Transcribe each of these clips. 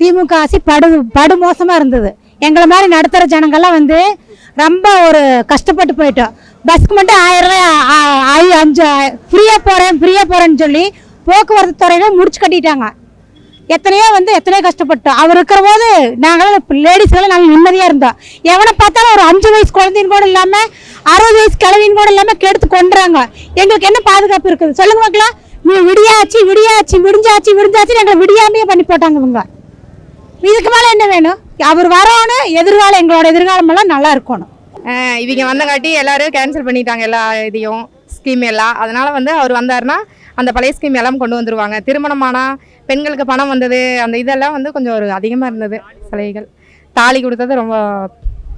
திமுக ஆசி படு படு மோசமாக இருந்தது. எங்களை மாதிரி நடுத்தர ஜனங்கள்லாம் வந்து ரொம்ப ஒரு கஷ்டப்பட்டு போயிட்டோம். பஸ்க்கு மட்டும் ஆயிரம் ரூபாய் அஞ்சு ஃப்ரீயாக போகிறேன் ஃப்ரீயாக போகிறேன்னு சொல்லி போக்குவரத்து துறையில முடிச்சு கட்டிட்டாங்க. எத்தனையோ வந்து எத்தனையோ கஷ்டப்பட்டோம். அவர் இருக்கிற போது நாங்களாம் லேடிஸ்களாம் நாங்கள் நிம்மதியாக இருந்தோம். எவனை பார்த்தாலும் ஒரு அஞ்சு வயசு குழந்தைன்னு கூட இல்லாமல் அறுபது வயசு கிழவின்னு கூட இல்லாமல் கெடுத்து கொண்டுறாங்க எங்களுக்கு என்ன பாதுகாப்பு இருக்குது? சொல்லுங்க பார்க்கலாம் நீ விடியாச்சு விடியாச்சு விடிஞ்சாச்சு விடிஞ்சாச்சு எங்களை விடியாமையே பண்ணி போட்டாங்க இவங்க. இதுக்கு மேலே என்ன வேணும்? அவர் வரணும் எதிர்காலம் எங்களோட எதிர்காலம் எல்லாம் நல்லா இருக்கணும். இவங்க வந்தங்காட்டி எல்லாரும் கேன்சல் பண்ணிட்டாங்க எல்லா இதையும் ஸ்கீம் எல்லாம். அதனால வந்து அவர் வந்தாருன்னா அந்த பழைய ஸ்கீம் எல்லாம் கொண்டு வந்துருவாங்க. திருமணமானா பெண்களுக்கு பணம் வந்தது அந்த இதெல்லாம் வந்து கொஞ்சம் ஒரு அதிகமாக இருந்தது சலுகைகள். தாலி கொடுத்தது ரொம்ப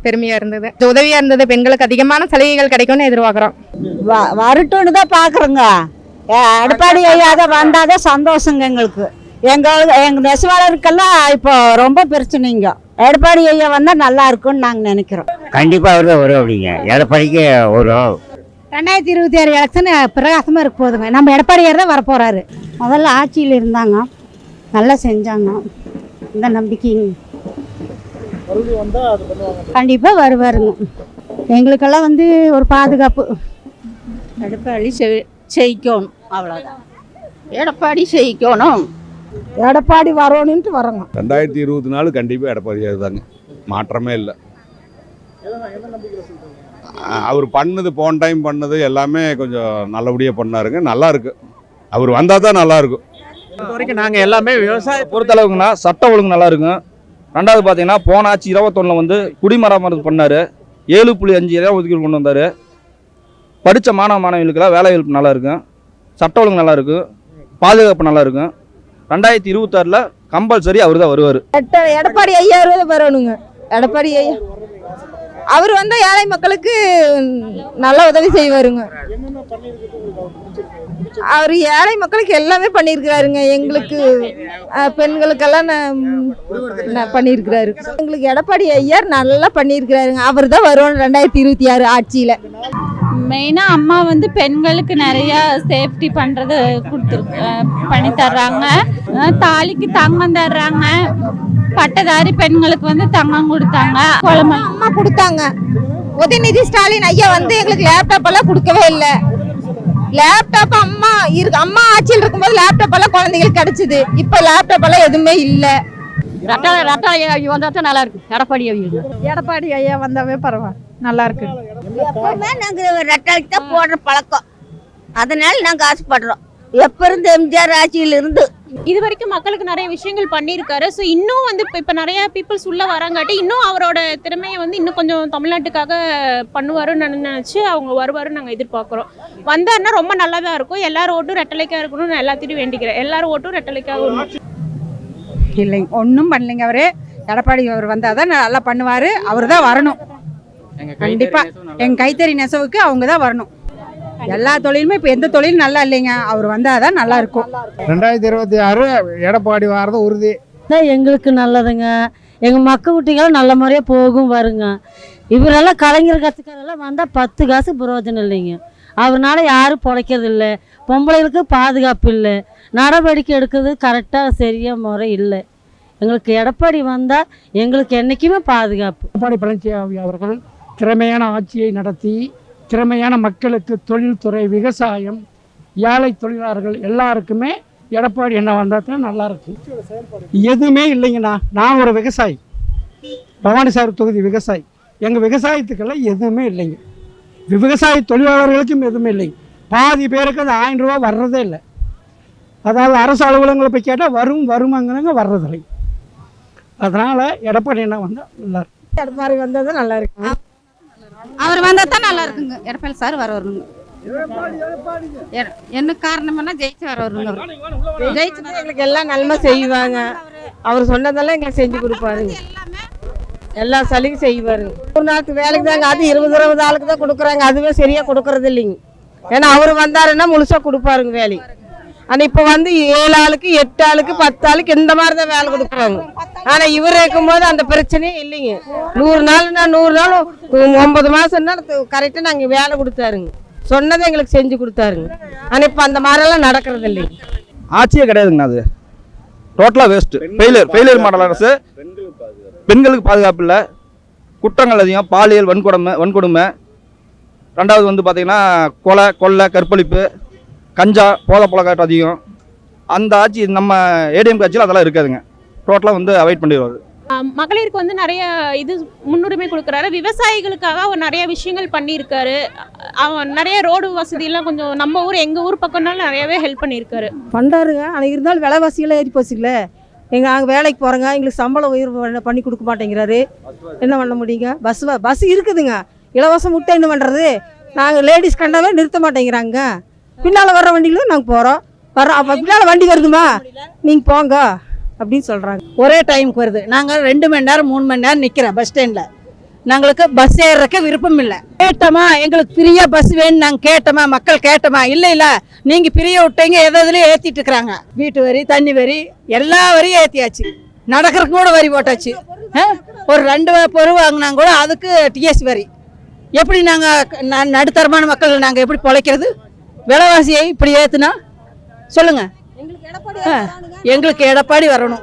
பெருமையாக இருந்தது. உதவியாக இருந்தது பெண்களுக்கு அதிகமான சலுகைகள் கிடைக்கும்னு எதிர்பார்க்குறோம். வரட்டும்னு தான் பார்க்குறோங்க எடப்பாடி ஐயா தான் வந்தாதான் சந்தோஷங்க எங்களுக்கு. எங்களுக்கு எங்கள் நெசவாளருக்கெல்லாம் இப்போ ரொம்ப பிரச்சனைங்க. எடப்பாடி ஐயா வந்தால் நல்லா இருக்கும்னு நாங்கள் நினைக்கிறோம். கண்டிப்பாக அவர் தான் வரும் அப்படிங்க. எடப்பாடிக்கு வரும் ரெண்டாயிரத்தி இருபத்தி ஆறு எலெக்ஷன் பிரகாசமாக இருக்க போதுங்க நம்ம எடப்பாடியார் தான் வரப்போகிறாரு முதல்ல ஆட்சியில் இருந்தாங்க. நல்லா செஞ்சாங்க. இந்த நம்பிக்கைங்க. கண்டிப்பாக வருவாருங்க. எங்களுக்கெல்லாம் வந்து ஒரு பாதுகாப்பு. எடப்பாடி செய்யணும் அவ்வளோதான் எடப்பாடி செய்யணும் எடப்பாடி வரணுன்ட்டு வரோங்க ரெண்டாயிரத்தி இருபத்தி நாலு கண்டிப்பாக எடப்பாடியார் தாங்க மாற்றமே இல்லை. அவர் பண்ணது போன டைம் பண்ணது எல்லாமே கொஞ்சம் நல்லபடியாக பண்ணாருங்க. நல்லா இருக்கு அவர் வந்தால் தான் நல்லா இருக்கும் வரைக்கும் நாங்கள் எல்லாமே விவசாய பொறுத்தளவுக்குன்னா சட்ட ஒழுங்கு நல்லா இருக்கும் ரெண்டாவது பார்த்தீங்கன்னா போன ஆட்சி இருபத்தொன்னில் வந்து குடிமராமத்து பண்ணார். ஏழு புள்ளி அஞ்சு இடம் ஒதுக்கீடு கொண்டு வந்தார். படித்த மாணவ மாணவிகளுக்கெல்லாம் வேலை வாய்ப்பு நல்லா இருக்கும் சட்ட ஒழுங்கு நல்லா இருக்கும் பாதுகாப்பு நல்லா இருக்கும் ரெண்டாயிரத்தி இருபத்தாறில் கம்பல்சரி அவர் தான் வருவார் எடப்பாடி ஐயா வரணுங்க எடப்பாடி ஐயா. அவர் வந்து ஏழை மக்களுக்கு நல்ல உதவி செய்வாருங்க. அவர் ஏழை மக்களுக்கு எல்லாமே பண்ணியிருக்கிறாருங்க. எங்களுக்கு பெண்களுக்கெல்லாம் நான் பண்ணியிருக்கிறாரு. எங்களுக்கு எடப்பாடி ஐயா நல்லா பண்ணியிருக்கிறாருங்க. அவர் தான் வருவோம் ரெண்டாயிரத்தி இருபத்தி ஆறு ஆட்சியில். மெயினாக அம்மா வந்து பெண்களுக்கு நிறைய சேஃப்டி பண்ணுறது கொடுத்துரு பண்ணி தர்றாங்க. தாலிக்கு தங்கம் தர்றாங்க. பட்டதாரி பெண்களுக்கு வந்து தங்கம் கொடுத்தாங்க. அம்மா கொடுத்தாங்க. உதயநிதி ஸ்டாலின் ஐயா வந்து எங்களுக்கு லேப்டாப் எல்லாம் கொடுக்கவே இல்லை. லேப்டாப் அம்மா இருக்கு அம்மா ஆட்சியில் இருக்கும்போது லேப்டாப் எல்லாம் குழந்தைங்களுக்கு கிடைச்சது. இப்போ லேப்டாப் எல்லாம் எதுவுமே இல்லை. ரட்டாள ரட்டாள ஐயா வந்தால் தான் நல்லா இருக்கும் எடப்பாடி ஐயா. எடப்பாடி ஐயா வந்தாவே பரவாயில்ல. நல்லா இருக்கு. எப்பவுமே நாங்கள் ரெட்டாளுக்கு தான் போடுற பழக்கம். அதனால நாங்கள் ஆசைப்படுறோம். எப்போ இருந்து எம்ஜிஆர் ஆட்சியில் இருந்து இது வரைக்கும் மக்களுக்கு நிறைய விஷயங்கள் பண்ணியிருக்காரு. ஸோ இன்னும் வந்து இப்போ நிறைய பீப்புள்ஸ் உள்ள வராங்காட்டி இன்னும் அவரோட திறமையை வந்து இன்னும் கொஞ்சம் தமிழ்நாட்டுக்காக பண்ணுவாருன்னு நினச்சி அவங்க வருவாருன்னு நாங்கள் எதிர்பார்க்குறோம். வந்தாருன்னா ரொம்ப நல்லா தான் இருக்கும். எல்லாரும் ஓட்டும் ரெட்டலைக்காக இருக்கணும்னு நான் எல்லாத்திட்டையும் வேண்டிக்கிறேன். எல்லாரும் ஓட்டும் ரெட்டலைக்காக ஒன்று இல்லைங்க ஒன்றும் பண்ணலைங்க அவரு. எடப்பாடி அவர் வந்தால் தான் நல்லா பண்ணுவார். அவர் தான் வரணும். கண்டிப்பாக எங்கள் கைத்தறி நெசவுக்கு அவங்க தான் வரணும். எல்லா தொழிலுமே இப்போ எந்த தொழிலும் நல்லா இல்லைங்க. அவர் வந்தால் தான் நல்லா இருக்கும். ரெண்டாயிரத்தி இருபத்தி ஆறு எடப்பாடி வாரது உறுதி. தான் எங்களுக்கு நல்லதுங்க. எங்கள் மக்க குட்டிகளும் நல்ல முறையாக போகும் வருங்க இவரெல்லாம் கலைஞர் கற்றுக்கிறதெல்லாம் வந்தால் பத்து காசு பிரயோஜனம் இல்லைங்க. அவர்னால யாரும் பிழைக்கிறது இல்லை. பொம்பளைகளுக்கு பாதுகாப்பு இல்லை. நடவடிக்கை எடுக்கிறது கரெக்டாக சரியாக முறை இல்லை. எங்களுக்கு எடப்பாடி வந்தால் எங்களுக்கு என்றைக்குமே பாதுகாப்பு. எடப்பாடி பழனிசாமி அவர்கள் திறமையான ஆட்சியை நடத்தி திறமையான மக்களுக்கு தொழில்துறை விவசாயம் ஏழை தொழிலாளர்கள் எல்லாருக்குமே எடப்பாடி என்ன வந்தால் தான் நல்லா இருக்கும். எதுவுமே இல்லைங்கண்ணா. நான் ஒரு விவசாயி. பவானி பவானிசாகர் தொகுதி விவசாயி. எங்கள் விவசாயத்துக்கெல்லாம் எதுவுமே இல்லைங்க. விவசாய தொழிலாளர்களுக்கும் எதுவுமே இல்லைங்க. பாதி பேருக்கு அந்த ஆயிரம் ரூபா வர்றதே இல்லை. அதாவது அரசு அலுவலகங்களை போய் கேட்டால் வரும் வருமாங்கிறாங்க வர்றதில்லை. அதனால் எடப்பாடி என்ன வந்தால் நல்லா இருக்கும். எடப்பாடி வந்தது நல்லா இருக்கு அவர் வந்தால் தான் நல்லா இருக்குங்க. எடப்பாடி சார் வர வரணுங்க. என்ன காரணம்னா ஜெயிச்சு வர வருங்க ஜெயிச்சு எங்களுக்கு எல்லாம் நன்மை செய்வாங்க. அவர் சொன்னதெல்லாம் எங்களுக்கு செஞ்சு கொடுப்பாருங்க எல்லா சலுகையும் செய்வாரு. ஒரு நாளுக்கு வேலைக்கு தாங்க அது இருபது இருபது ஆளுக்கு தான் கொடுக்குறாங்க. அதுவே சரியா கொடுக்கறது இல்லைங்க. ஏன்னா அவர் வந்தாருன்னா முழுசா கொடுப்பாருங்க வேலை ஆனால் இப்போ வந்து ஏழு ஆளுக்கு எட்டு ஆளுக்கு பத்து ஆளுக்கு இந்த மாதிரி தான் வேலை கொடுக்குறாங்க. ஆனால் இவர் இருக்கும்போது அந்த பிரச்சனையே இல்லைங்க. நூறு நாள்னா நூறு நாள் ஒன்பது மாதம்னா கரெக்டாக நாங்கள் வேலை கொடுத்தாருங்க. சொன்னதை எங்களுக்கு செஞ்சு கொடுத்தாருங்க. ஆனால் இப்போ அந்த மாதிரிலாம் நடக்கிறது இல்லைங்க. ஆட்சியே கிடையாதுங்கண்ணா அது. டோட்டலாக வேஸ்ட்டு ஃபெயிலியர் ஃபெயிலியர் மாடல் அரசு. பெண்களுக்கு பாதுகாப்பு இல்லை. குற்றங்கள் அதிகம். பாலியல் வன்கொடுமை வன்கொடுமை. ரெண்டாவது வந்து பார்த்திங்கன்னா கொலை கொள்ளை கற்பழிப்பு. கஞ்சா போதை புழக்காட்டு அதிகம். அந்த ஆட்சி நம்ம ஏடிஎம் ஆட்சியில் அதெல்லாம் இருக்காதுங்க. டோட்டலாக வந்து அவாய்ட் பண்ணிடுவாரு. மகளிருக்கு வந்து நிறைய இது முன்னுரிமை கொடுக்குறாரு. விவசாயிகளுக்காக அவர் நிறைய விஷயங்கள் பண்ணியிருக்காரு. அவன் நிறைய ரோடு வசதியெல்லாம் கொஞ்சம் நம்ம ஊர் எங்கள் ஊர் பக்கம்னாலும் நிறையவே ஹெல்ப் பண்ணியிருக்காரு. பண்ணுறாருங்க ஆனால் இருந்தாலும் விலைவாசியெல்லாம் ஏறி போச்சுங்கள. எங்கள் அங்கே வேலைக்கு போகிறோங்க எங்களுக்கு சம்பளம் உயர்வு பண்ண- பண்ணி கொடுக்க மாட்டேங்கிறாரு. என்ன பண்ண முடியுங்க? பஸ் பஸ் இருக்குதுங்க. இலவசம் விட்டு என்ன பண்ணுறது நாங்கள் லேடிஸ் கண்டாவே நிறுத்த மாட்டேங்கிறாங்க. பின்னால் வர்ற வண்டியில நாங்கள் போகிறோம் வர்றோம் அப்போ பின்னால் வண்டி வருதுமா? நீங்கள் போங்க அப்படின்னு சொல்கிறாங்க ஒரே டைமுக்கு வருது. நாங்கள் ரெண்டு மணி நேரம் மூணு மணி நேரம் நிற்கிறோம் பஸ் ஸ்டாண்டில் நாங்களுக்கு பஸ் ஏறுறக்கு விருப்பம் இல்லை. கேட்டோமா? எங்களுக்கு ஃப்ரீயாக பஸ் வேணும் நாங்கள் கேட்டோமா? மக்கள் கேட்டோமா? இல்லை இல்லை. நீங்கள் ஃப்ரீயாக விட்டீங்க எது எதுலையும் ஏற்றிட்டு இருக்கிறாங்க. வீட்டு வரி தண்ணி வரி எல்லா வரியும் ஏற்றியாச்சு நடக்கிறதுக்கு கூட வரி போட்டாச்சு? ஒரு ரெண்டு பொருள் வாங்கினா கூட அதுக்கு டிஎஸ் வரி. எப்படி நாங்கள் நடுத்தரமான மக்கள் நாங்கள் எப்படி பிழைக்கிறது? விலைவாசியை இப்படி ஏற்றுனா சொல்லுங்கள் எங்களுக்கு எடப்பாடி வரணும்.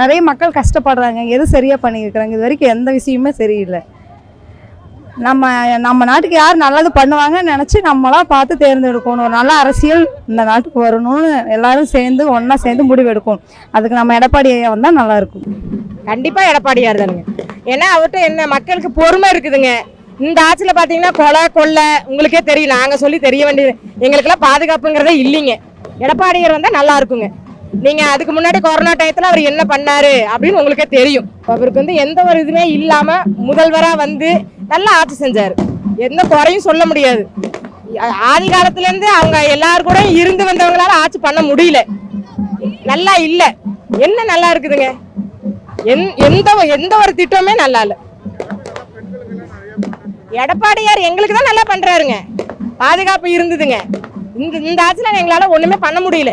நிறைய மக்கள் கஷ்டப்படுறாங்க. எது சரியாக பண்ணியிருக்கிறாங்க? இது வரைக்கும் எந்த விஷயமே சரியில்லை. நம்ம நம்ம நாட்டுக்கு யார் நல்லது பண்ணுவாங்கன்னு நினச்சி நம்மளாம் பார்த்து தேர்ந்தெடுக்கணும். ஒரு நல்ல அரசியல் இந்த நாட்டுக்கு வரணும்னு எல்லாரும் சேர்ந்து ஒன்றா சேர்ந்து முடிவு எடுக்கணும் அதுக்கு நம்ம எடப்பாடி ஐயா வந்தால் நல்லாயிருக்கும் கண்டிப்பாக எடப்பாடியார் தானுங்க. ஏன்னா அவர்கிட்ட என்ன மக்களுக்கு பொறுமை இருக்குதுங்க. இந்த ஆட்சியில் பார்த்தீங்கன்னா கொலை கொள்ளை உங்களுக்கே தெரியும். நாங்கள் சொல்லி தெரிய வேண்டியது. எங்களுக்கெல்லாம் பாதுகாப்புங்கிறதே இல்லைங்க. எடப்பாடியர் வந்தால் நல்லா இருக்குங்க. நீங்கள் அதுக்கு முன்னாடி கொரோனா டயத்தில் அவர் என்ன பண்ணாரு அப்படின்னு உங்களுக்கே தெரியும். அவருக்கு வந்து எந்த ஒரு இதுவுமே இல்லாமல் முதல்வராக வந்து நல்லா ஆட்சி செஞ்சார். எந்த குறையும் சொல்ல முடியாது. ஆ- ஆதி காலத்துலேருந்து அவங்க எல்லாரு கூட இருந்து வந்தவங்களால ஆட்சி பண்ண முடியல. நல்லா இல்லை. என்ன நல்லா இருக்குதுங்க? எந் எந்த எந்த ஒரு திட்டமே நல்லா இல்லை. எடப்பாடியார் எங்களுக்கு தான் நல்லா பண்றாருங்க. பாதுகாப்பு இருந்ததுங்க. இந்த இந்த ஆட்சியில் எங்களால ஒண்ணுமே பண்ண முடியல.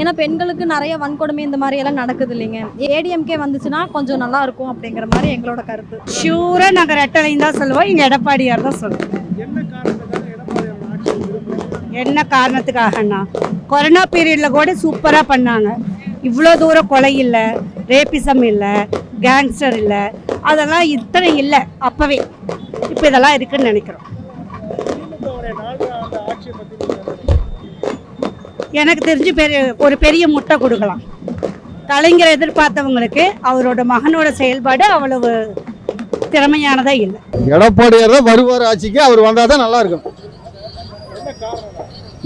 ஏன்னா பெண்களுக்கு நிறைய வன்கொடுமை இந்த மாதிரி எல்லாம் நடக்குது இல்லைங்க. ஏடிஎம்கே வந்துச்சுன்னா கொஞ்சம் நல்லா இருக்கும் அப்படிங்கிற மாதிரி எங்களோட கருத்து. ஷூராக நாங்கள் ரெட்டலையும் தான் சொல்லுவோம். இங்கே எடப்பாடியார் தான் சொல்லுவோம். என்ன காரணத்துக்காகன்னா கொரோனா பீரியடில் கூட சூப்பராக பண்ணாங்க. இவ்வளோ தூரம் கொலை இல்லை. ரேபிசம் இல்லை கேங்ஸ்டர் இல்லை அதெல்லாம் இத்தனை இல்லை அப்போவே. இப்போ இதெல்லாம் இருக்குன்னு நினைக்கிறோம். எனக்கு தெரிஞ்சு பெரிய ஒரு பெரிய முட்டை கொடுக்கலாம். கலைஞர் எதிர்பார்த்தவங்களுக்கு அவரோட மகனோட செயல்பாடு அவ்வளவு திறமையானதா இல்லை. எடப்பாடியார் தான் வருவார் ஆட்சிக்கு அவர் வந்தால் தான் நல்லா இருக்கும்.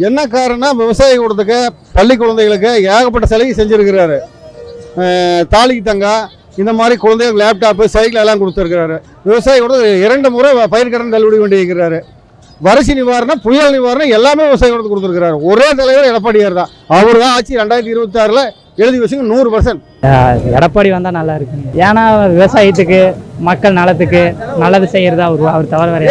என்ன காரணம் விவசாய கூடத்துக்கு பள்ளி குழந்தைகளுக்கு ஏகப்பட்ட சலுகை செஞ்சுருக்கிறாரு. தாலிக்கு தங்கா இந்த மாதிரி குழந்தைகளுக்கு லேப்டாப்பு சைக்கிள் எல்லாம் கொடுத்துருக்கிறாரு. விவசாயி கூட இரண்டு முறை பயிர் கடன் தள்ளுபடி பண்ணியிருக்கிறாரு. வறட்சி நிவாரணம் புயல் நிவாரணம் எல்லாமே விவசாய கூடத்துக்கு கொடுத்துருக்கிறாரு. ஒரே தலைவர் எடப்பாடியார் தான். அவர் தான் ஆட்சி ரெண்டாயிரத்தி இருபத்தாறில் எழுதி வச்சுங்க நூறு பர்சன்ட் எடப்பாடி வந்தால் நல்லா இருக்குங்க ஏன்னா விவசாயத்துக்கு மக்கள் நலத்துக்கு நல்லது செய்யறது அவர் அவர் தவிர வேற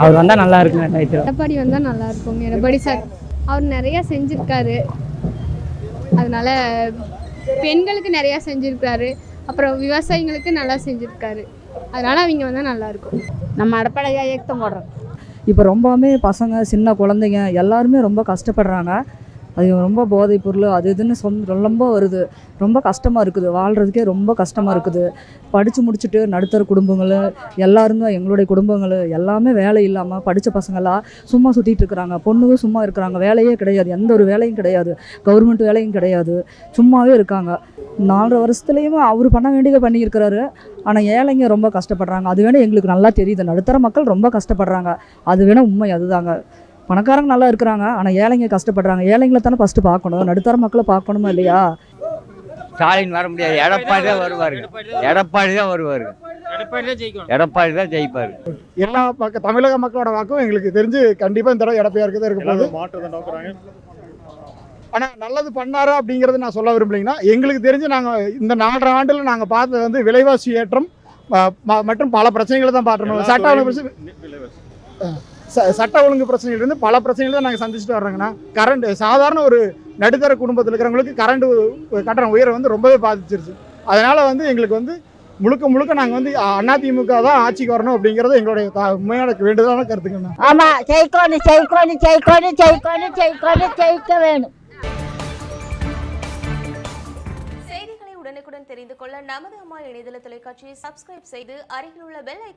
அவர் வந்தால் நல்லா இருக்குங்க ரைட்டு எடப்பாடி வந்தால் நல்லா இருக்கும். எடப்பாடி சார் அவர் நிறைய செஞ்சிருக்காரு. அதனால பெண்களுக்கு நிறையா செஞ்சிருக்காரு அப்புறம் விவசாயிங்களுக்கு நல்லா செஞ்சிருக்காரு. அதனால அவங்க வந்தால் நல்லா இருக்கும். நம்ம எடப்பாடியா ஏக்தம் போடுறோம். இப்போ ரொம்பவுமே பசங்க சின்ன குழந்தைங்க எல்லாருமே ரொம்ப கஷ்டப்படுறாங்க. அது ரொம்ப போதைப் பொருள் அது இதுன்னு சொந்த ரொம்ப வருது. ரொம்ப கஷ்டமாக இருக்குது. வாழ்கிறதுக்கே ரொம்ப கஷ்டமாக இருக்குது. படித்து முடிச்சுட்டு நடுத்தர குடும்பங்கள் எல்லாருமே எங்களுடைய குடும்பங்கள் எல்லாமே வேலை இல்லாமல் படித்த பசங்களாக சும்மா சுற்றிட்டு இருக்கிறாங்க. பொண்ணுங்க சும்மா இருக்கிறாங்க. வேலையே கிடையாது. எந்த ஒரு வேலையும் கிடையாது. கவர்மெண்ட் வேலையும் கிடையாது. சும்மாவே இருக்காங்க. நாலரை வருஷத்துலேயுமே அவர் பண்ண வேண்டியதை பண்ணியிருக்கிறாரு. ஆனால் ஏழைங்க ரொம்ப கஷ்டப்படுறாங்க. அது வேணால் எங்களுக்கு நல்லா தெரியுது. நடுத்தர மக்கள் ரொம்ப கஷ்டப்படுறாங்க. அது வேணால் உண்மை. அதுதாங்க. பணக்காரங்க நல்லா இருக்கிறாங்க ஆனால் ஏழைங்க கஷ்டப்படுறாங்க. ஏழைங்களை தானே ஃபஸ்ட்டு பார்க்கணும். நடுத்தர மக்களை பார்க்கணுமா இல்லையா? ஸ்டாலின் வர முடியாது. எடப்பாடி தான் வருவாருங்க எடப்பாடி தான் வருவாருங்க எடப்பாடி தான் ஜெயிப்பாரு. எல்லா பக்க தமிழக மக்களோட வாக்கும் எங்களுக்கு தெரிஞ்சு கண்டிப்பாக இந்த தடவை எடப்பாடியாருக்கு தான் இருக்க போகுது. ஆனால் நல்லது பண்ணாரு அப்படிங்கிறது நான் சொல்ல விரும்பலைங்கன்னா எங்களுக்கு தெரிஞ்சு நாங்கள் இந்த நாலரை ஆண்டில் நாங்கள் பார்த்தது வந்து விலைவாசி ஏற்றம் மற்றும் பல பிரச்சனைகளை தான் பார்க்கணும் சட்ட சட்ட ஒழுங்கு பிரச்சனைகள் இருந்து பல பிரச்சனைகள் தான் நாங்கள் சந்திச்சுட்டு வர்றோங்கண்ணா. கரண்ட் சாதாரண ஒரு நடுத்தர குடும்பத்தில் இருக்கிறவங்களுக்கு கரண்ட் கட்டணம் உயரம் வந்து ரொம்பவே பாதிச்சிருச்சு. அதனால வந்து எங்களுக்கு வந்து முழுக்க முழுக்க நாங்கள் வந்து அதிமுக தான் ஆட்சிக்கு வரணும் அப்படிங்கிறது எங்களுடைய உண்மையான வேண்டுதலான கருத்துங்கண்ணா. ஆமா ஜெயிக்கணும் ஜெயிக்கணும் ஜெயிக்கணும் ஜெயிக்கணும் ஜெயிக்கணும் ஜெயிக்க வேணும். உடனுக்குடன் தெரிந்து கொள்ள நமது அம்மா இணையதள தொலைக்காட்சியை சப்ஸ்கிரைப் செய்து அருகில் உள்ள பெல் ஐக்கான்